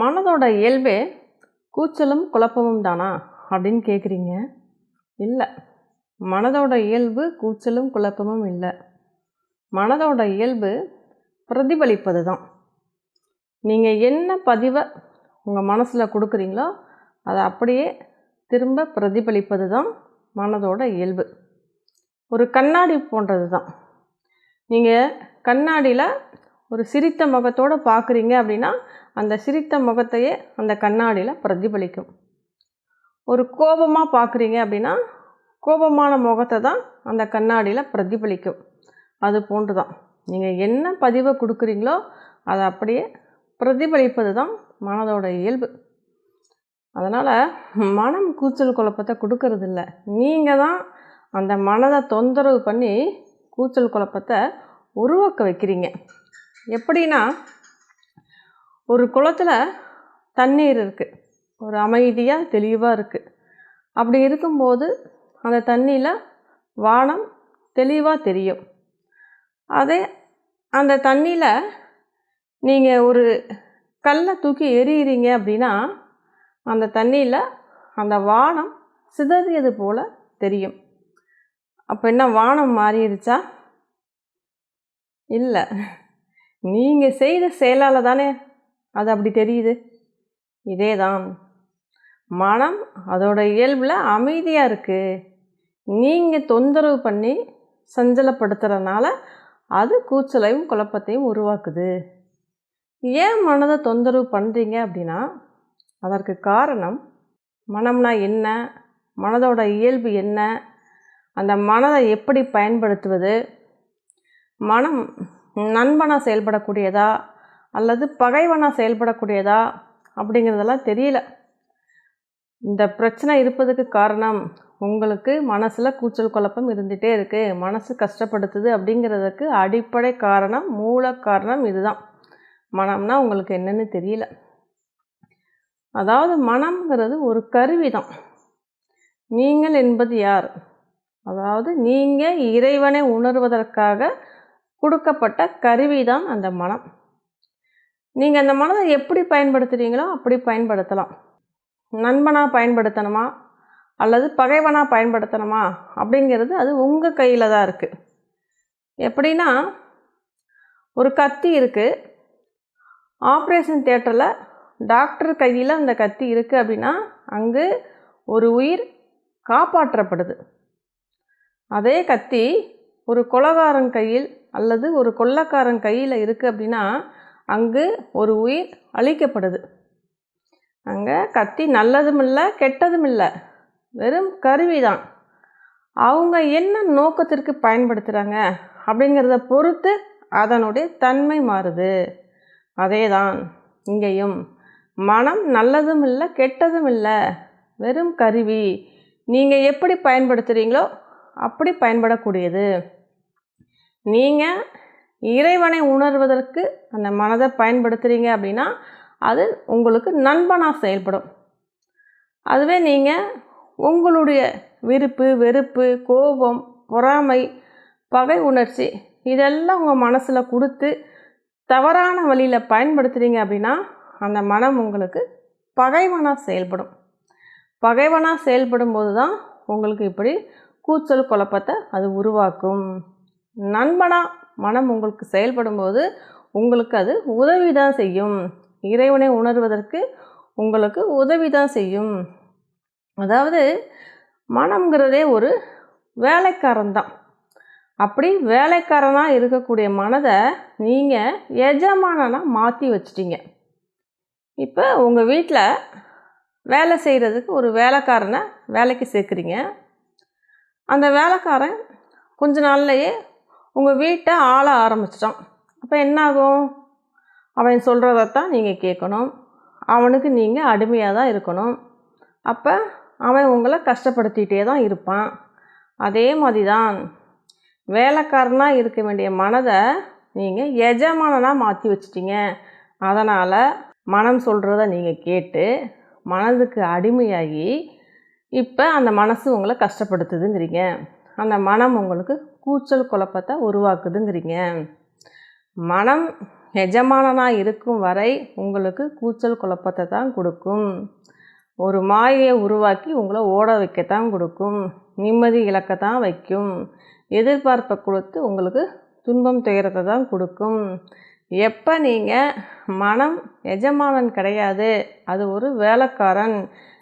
மனதோட இயல்பே கூச்சலும் குழப்பமும் தானா அப்படின்னு கேட்குறீங்க இல்லை. மனதோட இயல்பு கூச்சலும் குழப்பமும் இல்லை. மனதோட இயல்பு பிரதிபலிப்பது தான் நீங்கள் என்ன பதிவை உங்கள் மனசில் கொடுக்குறீங்களோ அதை அப்படியே திரும்ப பிரதிபலிப்பது தான் மனதோட இயல்பு. ஒரு கண்ணாடி போன்றது தான் நீங்கள் கண்ணாடியில் ஒரு சிரித்த முகத்தோடு பார்க்குறீங்க அப்படின்னா அந்த சிரித்த முகத்தையே அந்த கண்ணாடியில் பிரதிபலிக்கும். ஒரு கோபமாக பார்க்குறீங்க அப்படின்னா கோபமான முகத்தை தான் அந்த கண்ணாடியில் பிரதிபலிக்கும். அது போன்று தான் நீங்கள் என்ன பதிவை கொடுக்குறீங்களோ அதை அப்படியே பிரதிபலிப்பது தான் மனதோட இயல்பு. அதனால் மனம் கூச்சல் குழப்பத்தை கொடுக்கறதில்ல. நீங்கள் தான் அந்த மனதை தொந்தரவு பண்ணி கூச்சல் குழப்பத்தை உருவாக்க வைக்கிறீங்க. எப்படின்னா ஒரு குளத்தில் தண்ணீர் இருக்குது ஒரு அமைதியாக தெளிவாக இருக்குது அப்படி இருக்கும்போது அந்த தண்ணியில் வானம் தெளிவாக தெரியும். அதே அந்த தண்ணியில் நீங்கள் ஒரு கல்லை தூக்கி எறிகிறீங்க அப்படின்னா அந்த தண்ணியில் அந்த வானம் சிதறியது போல் தெரியும். அப்போ என்ன வானம் மாறிடுச்சா? இல்லை. நீங்கள் செய்த செயலால் தானே அது அப்படி தெரியுது. இதே தான் மனம் அதோட இயல்பில் அமைதியாக இருக்குது நீங்கள் தொந்தரவு பண்ணி சஞ்சலப்படுத்துகிறனால அது கூச்சலையும் குழப்பத்தையும் உருவாக்குது. ஏன் மனதை தொந்தரவு பண்ணுறீங்க அப்படின்னா அதற்கு காரணம் மனம்னா என்ன? மனதோட இயல்பு என்ன? அந்த மனதை எப்படி பயன்படுத்துவது? மனம் நண்பனாக செயல்படக்கூடியதா அல்லது பகைவனாக செயல்படக்கூடியதா அப்படிங்கிறதெல்லாம் தெரியல. இந்த பிரச்சனை இருப்பதுக்கு காரணம் உங்களுக்கு மனசில் கூச்சல் குழப்பம் இருந்துகிட்டே இருக்குது மனசு கஷ்டப்படுத்துது அப்படிங்கிறதுக்கு அடிப்படை காரணம் மூல காரணம் இதுதான். மனம்னா உங்களுக்கு என்னென்னு தெரியல. அதாவது மனம்ங்கிறது ஒரு கருவி தான் நீங்கள் என்பது யார்? அதாவது நீங்கள் இறைவனை உணர்வதற்காக கொடுக்கப்பட்ட கருவி தான் அந்த மனம். நீங்கள் அந்த மனதை எப்படி பயன்படுத்துகிறீங்களோ அப்படி பயன்படுத்தலாம். நண்பனாக பயன்படுத்தணுமா? அல்லது பகைவனாக பயன்படுத்தணுமா? அப்படிங்கிறது அது உங்கள் கையில் தான் இருக்குது எப்படின்னா ஒரு கத்தி இருக்குது ஆப்ரேஷன் தேட்டரில் டாக்டர் கையில் அந்த கத்தி இருக்குது அப்படின்னா அங்கு ஒரு உயிர் காப்பாற்றப்படுது. அதே கத்தி ஒரு கொலகாரன் கையில் அல்லது ஒரு கொள்ளக்காரன் கையில் இருக்குது அப்படின்னா அங்கு ஒரு உயிர் அழிக்கப்படுது. அங்கே கத்தி நல்லதும் இல்லை கெட்டதும் இல்லை வெறும் கருவி தான் அவங்க என்ன நோக்கத்திற்கு பயன்படுத்துகிறாங்க அப்படிங்கிறத பொறுத்து அதனுடைய தன்மை மாறுது. அதே தான் இங்கேயும். மனம் நல்லதும் இல்லை கெட்டதும் இல்லை வெறும் கருவி. நீங்கள் எப்படி பயன்படுத்துகிறீங்களோ அப்படி பயன்படக்கூடியது. நீங்கள் இறைவனை உணர்வதற்கு அந்த மனதை பயன்படுத்துகிறீங்க அப்படின்னா அது உங்களுக்கு நண்பனாக செயல்படும். அதுவே நீங்கள் உங்களுடைய விருப்பு வெறுப்பு கோபம் பொறாமை பகை உணர்ச்சி இதெல்லாம் உங்கள் மனசில் கொடுத்து தவறான வழியில் பயன்படுத்துகிறீங்க அப்படின்னா அந்த மனம் உங்களுக்கு பகைவனாக செயல்படும். பகைவனாக செயல்படும் போது தான் உங்களுக்கு இப்படி கூச்சல் குழப்பத்தை அது உருவாக்கும். நண்பனாக மனம் உங்களுக்கு செயல்படும் போது உங்களுக்கு அது உதவி தான் செய்யும். இறைவனை உணர்வதற்கு உங்களுக்கு உதவி தான் செய்யும். அதாவது மனம்ங்கிறதே ஒரு வேலைக்காரன் தான் அப்படி வேலைக்காரனாக இருக்கக்கூடிய மனதை நீங்கள் எஜமானனாக மாற்றி வச்சிட்டீங்க. இப்போ உங்கள் வீட்டில் வேலை செய்கிறதுக்கு ஒரு வேலைக்காரனை வேலைக்கு சேர்க்குறீங்க. அந்த வேலைக்காரன் கொஞ்ச நாள்லையே உங்கள் வீட்டை ஆள ஆரம்பிச்சிட்டான். அப்போ என்னாகும்? அவன் சொல்கிறதத்தான் நீங்கள் கேட்கணும். அவனுக்கு நீங்கள் அடிமையாக தான் இருக்கணும். அப்போ அவன் உங்களை கஷ்டப்படுத்திகிட்டே தான் இருப்பான். அதே மாதிரி தான் வேலைக்காரனாக இருக்க வேண்டிய மனதை நீங்கள் எஜமானனாக மாற்றி வச்சிட்டிங்க. அதனால் மனம் சொல்கிறத நீங்கள் கேட்டு மனதுக்கு அடிமையாகி இப்போ அந்த மனசு உங்களை கஷ்டப்படுத்துதுங்கிறீங்க. அந்த மனம் உங்களுக்கு கூச்சல் குழப்பத்தை உருவாக்குதுங்கிறீங்க. மனம் எஜமானனாக இருக்கும் வரை உங்களுக்கு கூச்சல் குழப்பத்தை தான் கொடுக்கும். ஒரு மாயையை உருவாக்கி உங்களை ஓட வைக்கத்தான் கொடுக்கும். நிம்மதி இழக்கத்தான் வைக்கும். எதிர்பார்ப்பை கொடுத்து உங்களுக்கு துன்பம் துயரத்தை தான் கொடுக்கும். எப்போ நீங்கள் மனம் எஜமானன் கிடையாது அது ஒரு வேலைக்காரன்.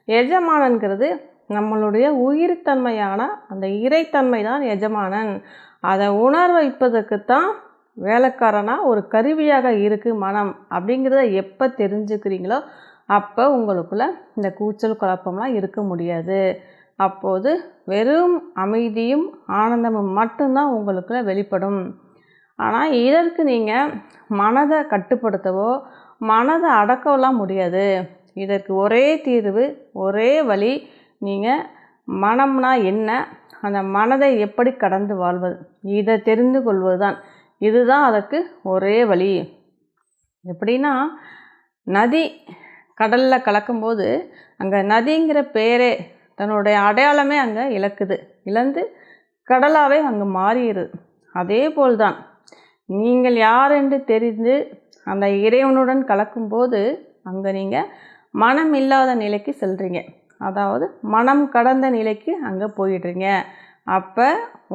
எஜமானன்கிறது நம்மளுடைய உயிர்த்தன்மையான அந்த இறைத்தன்மை தான் எஜமானன். அதை உணர வைப்பதற்குத்தான் வேலைக்காரனாக ஒரு கருவியாக இருக்குது மனம் அப்படிங்கிறத எப்போ தெரிஞ்சுக்கிறீங்களோ அப்போ உங்களுக்குள்ள இந்த கூச்சல் குழப்பம்லாம் இருக்க முடியாது. அப்போது வெறும் அமைதியும் ஆனந்தமும் மட்டும்தான் உங்களுக்குள்ள வெளிப்படும். ஆனால் இதற்கு நீங்கள் மனதை கட்டுப்படுத்தவோ மனதை அடக்கவெல்லாம் முடியாது. இதற்கு ஒரே தீர்வு ஒரே வழி நீங்கள் மனம்னா என்ன? அந்த மனதை எப்படி கடந்து வாழ்வது? இதை தெரிந்து கொள்வது தான் இதுதான் அதற்கு ஒரே வழி. எப்படின்னா நதி கடலில் கலக்கும்போது அங்கே நதிங்கிற பேரே தன்னுடைய அடையாளமே அங்கே இழக்குது. இழந்து கடலாகவே அங்கே மாறிடுது அதே போல்தான் நீங்கள் யார் என்று தெரிந்து அந்த இறைவனுடன் கலக்கும்போது அங்கே நீங்கள் மனம் இல்லாத நிலைக்கு செல்கிறீங்க அதாவது மனம் கடந்த நிலைக்கு அங்கே போயிடுறீங்க. அப்போ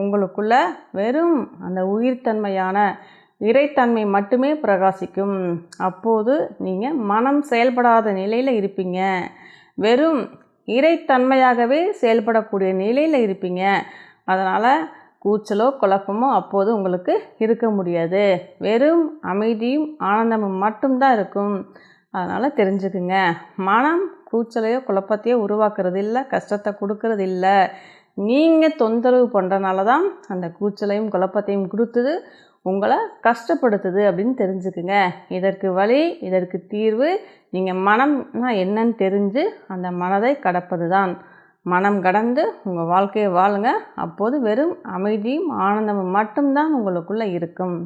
உங்களுக்குள்ள வெறும் அந்த உயிர்த்தன்மையான இறைத்தன்மை மட்டுமே பிரகாசிக்கும். அப்போது நீங்கள் மனம் செயல்படாத நிலையில் இருப்பீங்க. வெறும் இறைத்தன்மையாகவே செயல்படக்கூடிய நிலையில் இருப்பீங்க. அதனால் கூச்சலோ குழப்பமோ அப்போது உங்களுக்கு இருக்க முடியாது. வெறும் அமைதியும் ஆனந்தமும் மட்டும்தான் இருக்கும். அதனால் தெரிஞ்சுக்குங்க. மனம் கூச்சலையோ குழப்பத்தையோ உருவாக்குறது இல்லை கஷ்டத்தை கொடுக்கறது இல்லை. நீங்கள் தொந்தரவு பண்ணுறனால தான் அந்த கூச்சலையும் குழப்பத்தையும் கொடுத்தது உங்களை கஷ்டப்படுத்துது அப்படின்னு தெரிஞ்சுக்குங்க. இதற்கு வழி இதற்கு தீர்வு நீங்கள் மனம்னா என்னன்னு தெரிஞ்சு அந்த மனதை கடப்பது தான் மனம் கடந்து உங்கள் வாழ்க்கையை வாழுங்க. அப்போது வெறும் அமைதியும் ஆனந்தமும் மட்டும்தான் உங்களுக்குள்ளே இருக்கும்.